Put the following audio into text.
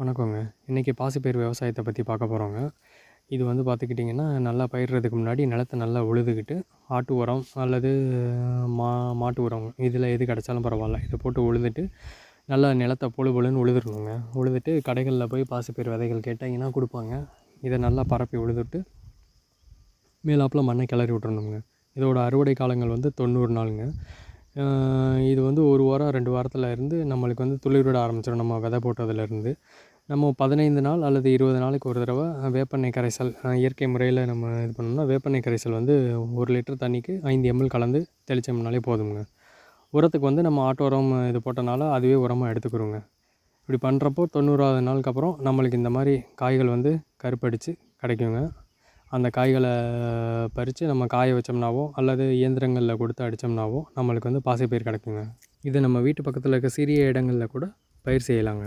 வணக்கங்க. இன்றைக்கி பாசிப்பயிர் விவசாயத்தை பற்றி பார்க்க போகிறோங்க இது வந்து பார்த்துக்கிட்டிங்கன்னா நல்லா பயிரிடுறதுக்கு முன்னாடி நிலத்தை நல்லா உழுதுகிட்டு ஆட்டு உரம் அல்லது மா மாட்டு உரம் இதில் எது கிடச்சாலும் பரவாயில்ல. இதை போட்டு உழுதுட்டு நல்லா நிலத்தை பொழு பொழுன்னு உழுதுருக்குங்க உழுதுட்டு கடைகளில் போய் பாசிப்பயிர் விதைகள் கேட்டிங்கன்னா கொடுப்பாங்க. இதை நல்லா பரப்பி உழுதுட்டு மேலாப்பில் மண்ணை கிளறி விட்றணுங்க இதோட அறுவடை காலங்கள் வந்து தொண்ணூறு நாளுங்க. இது வந்து ஒரு வாரத்தில் இருந்து நம்மளுக்கு வந்து துளிர் விட ஆரம்பிச்சிடும் நம்ம விதை போட்டதுலேருந்து நம்ம பதினைந்து நாள் அல்லது இருபது நாளைக்கு ஒரு தடவை வேப்பெண்ணெய் கரைசல் இயற்கை முறையில் நம்ம இது பண்ணோம்னா வேப்பெண்ணெய் கரைசல் வந்து ஒரு லிட்டர் தண்ணிக்கு ஐந்து எம்எல் கலந்து தெளித்தோம்னாலே போதுங்க உரத்துக்கு வந்து நம்ம ஆட்டோ உரம் இது போட்டனால அதுவே உரமாக எடுத்துக்கிறோங்க. இப்படி பண்ணுறப்போ தொண்ணூறாவது நாளுக்கு அப்புறம் நம்மளுக்கு இந்த மாதிரி காய்கள் வந்து கருப்படித்து கிடைக்குங்க. அந்த காய்களை பறித்து நம்ம காய வச்சோம்னாவோ அல்லது இயந்திரங்களில் கொடுத்து அடித்தோம்னாவோ நம்மளுக்கு வந்து பாசிப்பயிர் கிடைக்குங்க. இது நம்ம வீட்டு பக்கத்தில் இருக்க சிறிய இடங்களில் கூட பயிர் செய்யலாங்க.